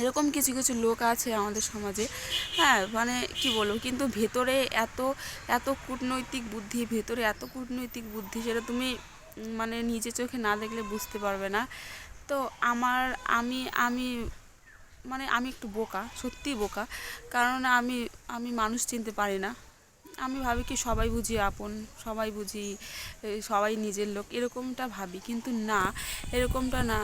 এরকম কিছু কিছু লোক আছে আমাদের সমাজে। হ্যাঁ মানে কি বলব, কিন্তু ভেতরে এত এত কূটনৈতিক বুদ্ধি, ভেতরে এত কূটনৈতিক বুদ্ধি সেটা তুমি মানে নিজে চোখে না দেখলে বুঝতে পারবে না। তো আমার, আমি আমি মানে আমি একটু বোকা, সত্যিই বোকা। কারণ আমি আমি মানুষ চিনতে পারি না। আমি ভাবি কি সবাই বুঝি আপন, সবাই বুঝি সবাই নিজের লোক, এরকমটা ভাবি। কিন্তু না, এরকমটা না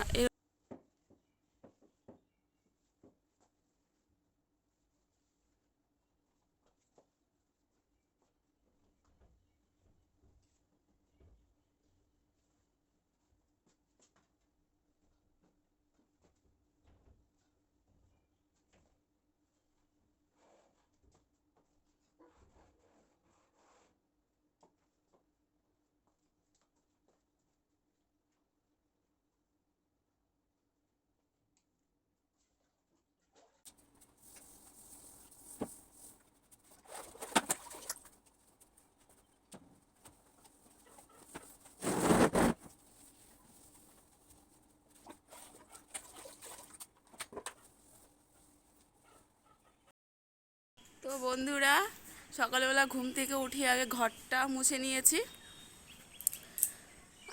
তো বন্ধুরা, সকালবেলা ঘুম থেকে উঠে আগে ঘরটা মুছে নিয়েছি।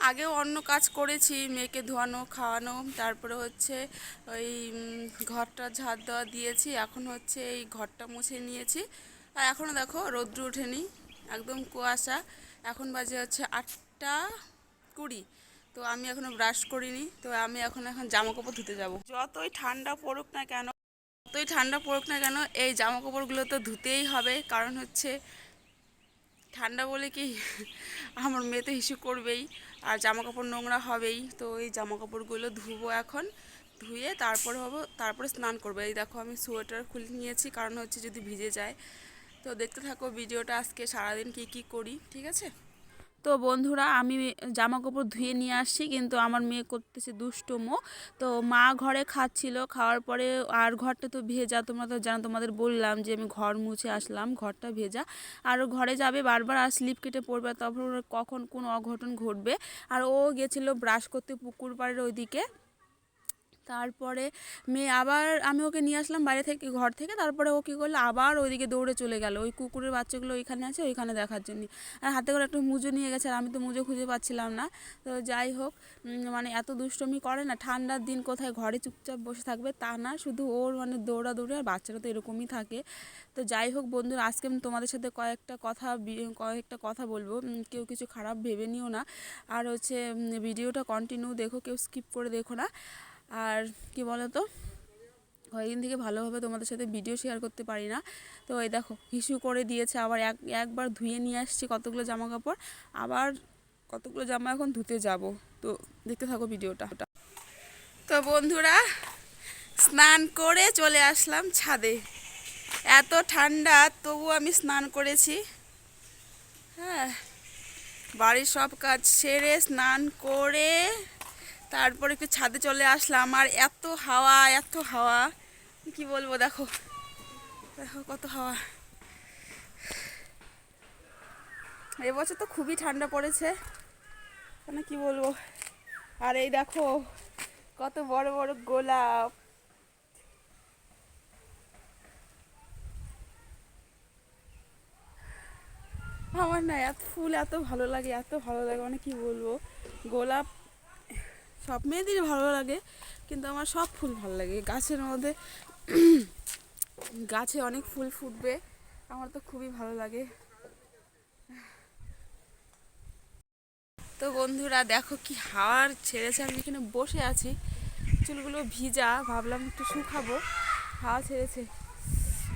আগেও অন্য কাজ করেছি, মেয়েকে ধোয়ানো, খাওয়ানো, তারপরে হচ্ছে ওই ঘরটা ঝাড় দেওয়া দিয়েছি, এখন হচ্ছে এই ঘরটা মুছে নিয়েছি। আর এখনও দেখো, রৌদ্র ওঠেনি, একদম কুয়াশা। এখন বাজে হচ্ছে আটটা কুড়ি, তো আমি এখনও ব্রাশ করিনি, তো আমি এখন এখন জামা কাপড় ধুতে যাব। যতই ঠান্ডা পড়ুক না কেন যতই ঠান্ডা পড়ুক না কেন, এই জামা কাপড়গুলো তো ধুতেই হবে। কারণ হচ্ছে, ঠান্ডা বলে কি, আমার মেয়ে তো হিসু করবেই, আর জামা কাপড় নোংরা হবেই। তো এই জামা কাপড়গুলো ধুবো এখন, ধুয়ে তারপরে হব, তারপরে স্নান করব। এই দেখো, আমি সোয়েটার খুলে নিয়েছি, কারণ হচ্ছে যদি ভিজে যায়। তো দেখতে থাকো ভিডিওটা আজকে সারাদিন কি কি করি, ঠিক আছে? তো বন্ধুরা আমি জামা কাপড় ধুয়ে নিয়ে আসছি, কিন্তু আমার মেয়ে করতেছে দুষ্টমো। তো মা ঘরে খাচ্ছিল, খাওয়ার পরে আর ঘরটা তো ভেজা, তোমরা তো জানো, তোমাদের বললাম যে আমি ঘর মুছে আসলাম, ঘরটা ভেজা। আর ঘরে যাবে, বারবার আর স্লিপ কেটে পড়বে তারপর কখন কোন অঘটন ঘটবে। আর ও গেছিল ব্রাশ করতে পুকুর পাড়ের ওইদিকে। তারপরে মেয়ে আবার আমি ওকে নিয়ে আসলাম বাইরে থেকে, ঘর থেকে, তারপরে ও কী করল? আবার ওইদিকে দৌড়ে চলে গেল। ওই কুকুরের বাচ্চাগুলো ওইখানে আছে, ওইখানে দেখার জন্য। আর হাতে করে একটা মুজো নিয়ে গেছে, আর আমি তো মুজো খুঁজে পাচ্ছিলাম না। তো যাই হোক মানে এত দুষ্টমি করে না, ঠান্ডার দিন কোথায় ঘরে চুপচাপ বসে থাকবে তা না, শুধু ওর মানে দৌড়াদৌড়ি আর বাচ্চারা তো এরকমই থাকে। তো যাই হোক বন্ধুরা, আজকে আমি তোমাদের সাথে কয়েকটা কথা কয়েকটা কথা বলব। কেউ কিছু খারাপ ভেবে নিও না। আর হচ্ছে ভিডিওটা কন্টিনিউ দেখো, কেউ স্কিপ করে দেখো না। আর কি বলো তো কয়েকদিন থেকে ভালোভাবে তোমাদের সাথে ভিডিও শেয়ার করতে পারি না। তো এই দেখো, হিসু করে দিয়েছে, আবার এক, একবার ধুয়ে নিয়ে আসছি কতগুলো জামা কাপড় আবার কতগুলো জামা এখন ধুতে যাব। তো দেখতে থাকো ভিডিওটা তো বন্ধুরা, স্নান করে চলে আসলাম ছাদে। এত ঠান্ডা, তবু আমি স্নান করেছি। হ্যাঁ বাড়ির সব কাজ সেরে স্নান করে তারপর একটু ছাদে চলে আসলাম, আর এত হাওয়া এত হাওয়া। কি বলব, দেখো। দেখো কত হাওয়া। এবছর তো খুবই ঠান্ডা পড়েছে। মানে কি বলব? আর এই দেখো, কত বড় বড় গোলাপ। আমার না এত ফুল এত ভালো লাগে, এত ভালো লাগে মানে কি বলব? গোলাপ সব মেয়েদেরই ভালো লাগে, কিন্তু আমার সব ফুল ভালো লাগে। গাছের মধ্যে গাছে অনেক ফুল ফুটবে, আমার তো খুবই ভালো লাগে। তো বন্ধুরা, দেখো কি হাওয়ার ছেড়েছে, আমি এখানে বসে আছি। চুলগুলো ভিজা, ভাবলাম একটু শুকাবো। হাওয়া ছেড়েছে।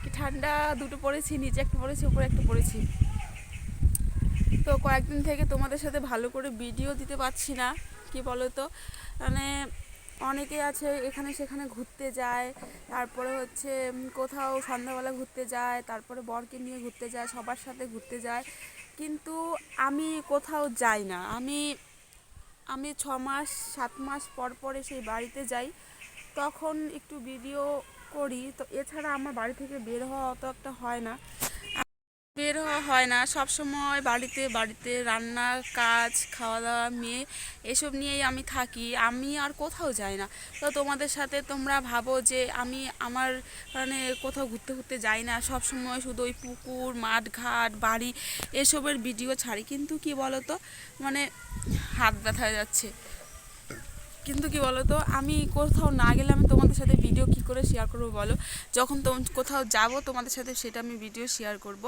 কি ঠান্ডা, দুটো পড়েছি নিচে একটা পড়েছি উপরে একটা পড়েছি তো কয়েকদিন থেকে তোমাদের সাথে ভালো করে ভিডিও দিতে পারছি না। কি বলো তো মানে অনেকে আছে এখানে সেখানে ঘুরতে যায়, তারপরে হচ্ছে কোথাও সন্ধ্যাবেলা ঘুরতে যায়, তারপরে বরকে নিয়ে ঘুরতে যায়, সবার সাথে ঘুরতে যায়। কিন্তু আমি কোথাও যাই না। আমি আমি ছ মাস, সাত মাস পর পরে সেই বাড়িতে যাই, তখন একটু ভিডিও করি। তো এছাড়া আমার বাড়ি থেকে বের হওয়া অত একটা হয় না। বের হয় না। সব সময় বাড়িতে বাড়িতে রান্না কাজ খাওয়া দাওয়া মেয়ে, এসব নিয়েই আমি থাকি। আমি আর কোথাও যাই না। তো তোমাদের সাথে তোমরা ভাবো যে আমি আমার মানে কোথাও ঘুরতে ঘুরতে যাই না। সব সময় শুধু ওই পুকুর মাঠ ঘাট বাড়ি এসবের ভিডিও ছাড়ি। কিন্তু কি বলো তো মানে হাত ব্যথা যাচ্ছে। কিন্তু কি বলো তো আমি কোথাও না গেলে আমি তোমাদের সাথে ভিডিও কি করে শেয়ার করব বলো? যখন কোথাও যাব তোমাদের সাথে সেটা আমি ভিডিও শেয়ার করব।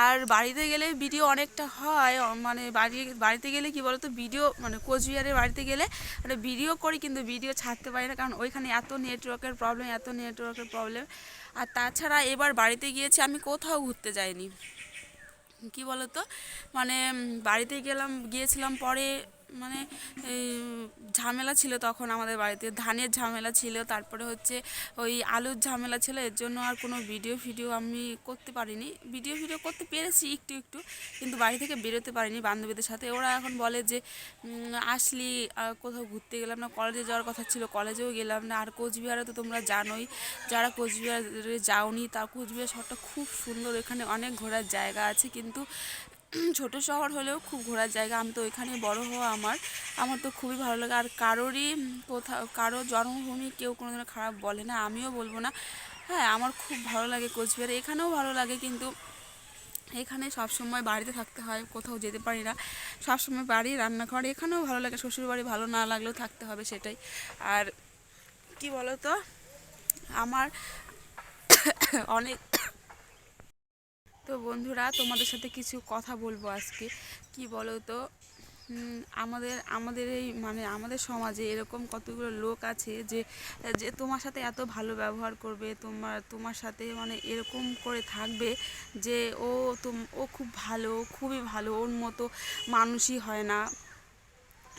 আর বাড়িতে গেলে ভিডিও অনেকটা হয় মানে বাড়ি, বাড়িতে গেলে কি বলো তো ভিডিও মানে কোচবিহারের বাড়িতে গেলে মানে ভিডিও করি কিন্তু ভিডিও ছাড়তে পারি না। কারণ ওইখানে এত নেটওয়ার্কের প্রবলেম এত নেটওয়ার্কের প্রবলেম আর তাছাড়া এবার বাড়িতে গিয়েছি, আমি কোথাও ঘুরতে যাইনি। কি বলতো মানে বাড়িতে গেলাম, গিয়েছিলাম পরে মানে ঝামেলা ছিল তখন আমাদের বাড়িতে। ধানের ঝামেলা ছিল, তারপরে হচ্ছে ওই আলুর ঝামেলা ছিল, এর জন্য আর কোনো ভিডিও ফিডিও আমি করতে পারিনি। ভিডিও ফিডিও করতে পেরেছি একটু একটু, কিন্তু বাড়ি থেকে বেরোতে পারিনি বান্ধবীদের সাথে। ওরা এখন বলে যে আসলি কোথাও ঘুরতে গেলাম না কলেজে যাওয়ার কথা ছিল কলেজেও গেলাম না। আর কোচবিহারে তো তোমরা জানোই, যারা কোচবিহারে যাওনি, তা কোচবিহার শহরটা খুব সুন্দর, এখানে অনেক ঘোরার জায়গা আছে। কিন্তু ছোট শহর হলেও খুব ঘোরার জায়গা। আমি তো ওইখানে বড় হওয়া আমার। আমার তো খুবই ভালো লাগে। আর কারোরই কোথাও, কারও জন্মভূমি কেউ কোনো কোনোদিনও খারাপ বলে না। আমিও বলব না। হ্যাঁ আমার খুব ভালো লাগে কোচবিহারে। এখানেও ভালো লাগে কিন্তু এখানে সবসময় বাড়িতে থাকতে হয়। কোথাও যেতে পারি না। সবসময় বাড়ি, রান্নাঘর, এখানেও ভালো লাগে। শ্বশুরবাড়ি ভালো না লাগলেও থাকতে হবে সেটাই। আর কি বলো তো আমার অনেক তো বন্ধুরা, তোমাদের সাথে কিছু কথা বলব আজকে। কি বলো তো আমাদের আমাদের এই মানে আমাদের সমাজে এরকম কতগুলো লোক আছে যে যে তোমার সাথে এত ভালো ব্যবহার করবে, তোমার তোমার সাথে মানে এরকম করে থাকবে যে ও তুম, ও খুব ভালো খুবই ভালো, ওর মতো মানুষই হয় না।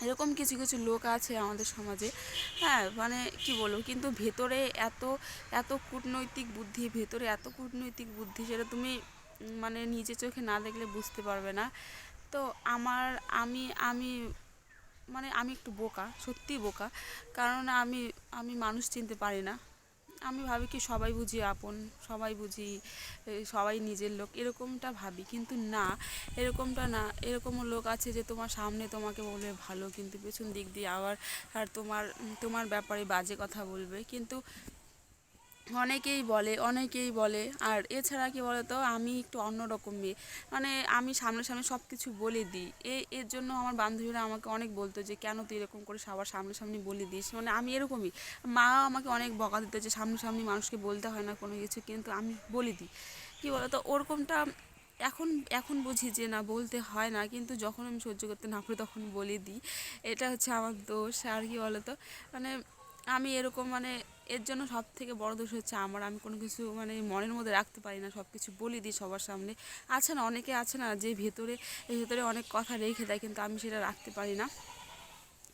এরকম কিছু কিছু লোক আছে আমাদের সমাজে। হ্যাঁ মানে কি বলব? কিন্তু ভেতরে এত এত কূটনৈতিক বুদ্ধি, ভেতরে এত কূটনৈতিক বুদ্ধি, সেটা তুমি মানে নিজে চোখে না দেখলে বুঝতে পারবে না। তো আমার, আমি আমি মানে আমি একটু বোকা, সত্যিই বোকা। কারণ আমি আমি মানুষ চিনতে পারি না। আমি ভাবি কি সবাই বুঝি আপন, সবাই বুঝি সবাই নিজের লোক, এরকমটা ভাবি। কিন্তু না, এরকমটা না এরকম লোক আছে যে তোমার সামনে তোমাকে বলবে ভালো, কিন্তু পেছন দিক দিয়ে আবার আর তোমার তোমার ব্যাপারে বাজে কথা বলবে। কিন্তু অনেকেই বলে অনেকেই বলে। আর এছাড়া কি বলতো, আমি একটু অন্যরকম মেয়ে। মানে আমি সামনে সামনে সব কিছু বলে দিই। এ, এর জন্য আমার বান্ধবীরা আমাকে অনেক বলতো যে, কেন তুই এরকম করে সবার সামনে সামনে বলে দিস? মানে আমি এরকমই। মা আমাকে অনেক বকা দিত যে সামনে সামনে মানুষকে বলতে হয় না কোনো কিছু। কিন্তু আমি বলে দিই। কী বলতো, ওরকমটা এখন এখন বুঝি যে, না, বলতে হয় না। কিন্তু যখন আমি সহ্য করতে না পারি, তখন বলে দিই। এটা হচ্ছে আমার দোষ। আর কি বলতো মানে আমি এরকম মানে এর জন্য সব থেকে বড় দোষ হচ্ছে আমার। আমি কোনো কিছু মানে মনের মধ্যে রাখতে পারি না সব কিছু বলে দিই সবার সামনে। আছে না, অনেকে আছে না যে ভেতরে ভেতরে অনেক কথা রেখে দেয় কিন্তু আমি সেটা রাখতে পারি না।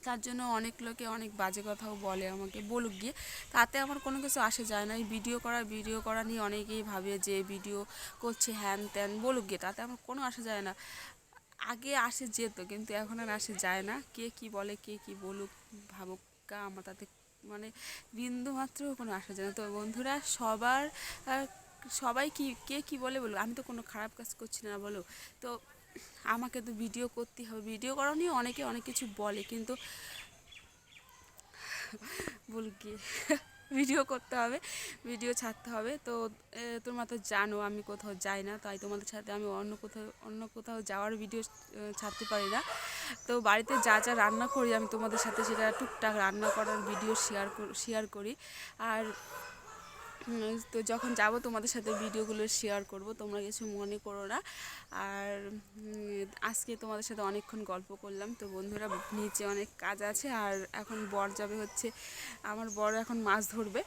তার জন্য অনেক লোকে অনেক বাজে কথাও বলে আমাকে, বলুক গিয়ে। তাতে আমার কোনো কিছু আসে যায় না। এই ভিডিও করা ভিডিও করা নিয়ে অনেকেই ভাবে যে ভিডিও করছে, হ্যান ত্যান, বলুক গিয়ে। তাতে আমার কোনো আসে যায় না। আগে আসে যেত কিন্তু এখন আর আসে যায় না। কে কি বলে, কে কি বলুক, ভাবুক আমার তাতে মানে বিন্দু মাত্র কোনো আসা যায় না তো বন্ধুরা, সবার সবাই কি, কে কি বলে বলো আমি তো কোনো খারাপ কাজ করছি না, বলো। তো আমাকে তো ভিডিও করতে হবে। ভিডিও করা নিয়ে অনেকে অনেক কিছু বলে, কিন্তু বল কি? ভিডিও করতে হবে, ভিডিও ছাড়তে হবে। তো তোমরা তো জানো আমি কোথাও যাই না, তাই তোমাদের সাথে আমি অন্য কোথাও অন্য কোথাও যাওয়ার ভিডিও ছাড়তে পারি না। তো বাড়িতে যা যা রান্না করি আমি তোমাদের সাথে সেটা টুকটাক রান্না করার ভিডিও শেয়ার শেয়ার করি। আর তো যখন যাব তোমাদের সাথে ভিডিওগুলো শেয়ার করব, তোমরা কিছু মনে করো না। আর আজকে তোমাদের সাথে অনেকক্ষণ গল্প করলাম। তো বন্ধুরা, নিচে অনেক কাজ আছে আর এখন বর যাবে হচ্ছে, আমার বর এখন মাছ ধরবে।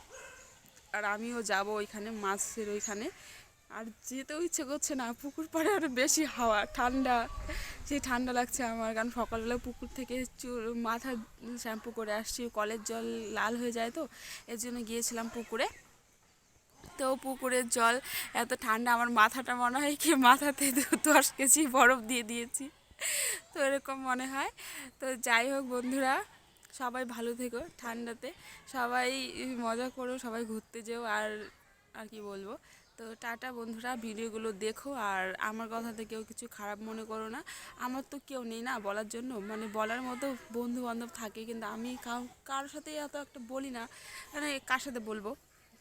আর আমিও যাব ওইখানে, মাছের ওইখানে। আর যেতেও ইচ্ছে করছে না, পুকুর পাড়ে আরও বেশি হাওয়া, ঠান্ডা। সেই ঠান্ডা লাগছে আমার, কারণ সকালবেলা পুকুর থেকে চুল মাথা শ্যাম্পু করে আসছি। কলের জল লাল হয়ে যায় তো, এর জন্য গিয়েছিলাম পুকুরে। তো পুকুরের জল, এত ঠান্ডা আমার মাথাটা মনে হয় কি মাথাতে দশ কেজি বরফ দিয়ে দিয়েছি। তো এরকম মনে হয়। তো যাই হোক বন্ধুরা, সবাই ভালো থেকো ঠান্ডাতে। সবাই মজা করো, সবাই ঘুরতে যেও আর আর কি বলব। তো টাটা বন্ধুরা, ভিডিওগুলো দেখো আর আমার কথাতে কেউ কিছু খারাপ মনে করো না। আমার তো কেউ নেই না বলার জন্য। মানে বলার মতো বন্ধু বান্ধব থাকে, কিন্তু আমি কারোর সাথে এত একটা বলি না। মানে কার সাথে বলব?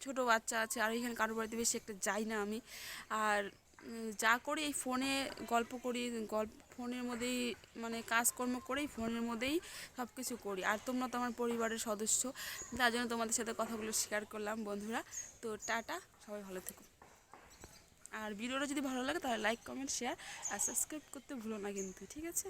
ছোটো বাচ্চা আছে আর এখানে কারোর বাড়িতে বেশি একটা যাই না আমি। আর যা করি এই ফোনে গল্প করি, গল্প, ফোনের মধ্যেই মানে কাজকর্ম করেই ফোনের মধ্যেই সব কিছু করি। আর তোমরা তো আমার পরিবারের সদস্য, তার জন্য তোমাদের সাথে কথাগুলো শেয়ার করলাম বন্ধুরা। তো টাটা, সবাই ভালো থেকো। আর ভিডিওটা যদি ভালো লাগে তাহলে লাইক কমেন্ট শেয়ার আর সাবস্ক্রাইব করতে ভুলো না কিন্তু, ঠিক আছে?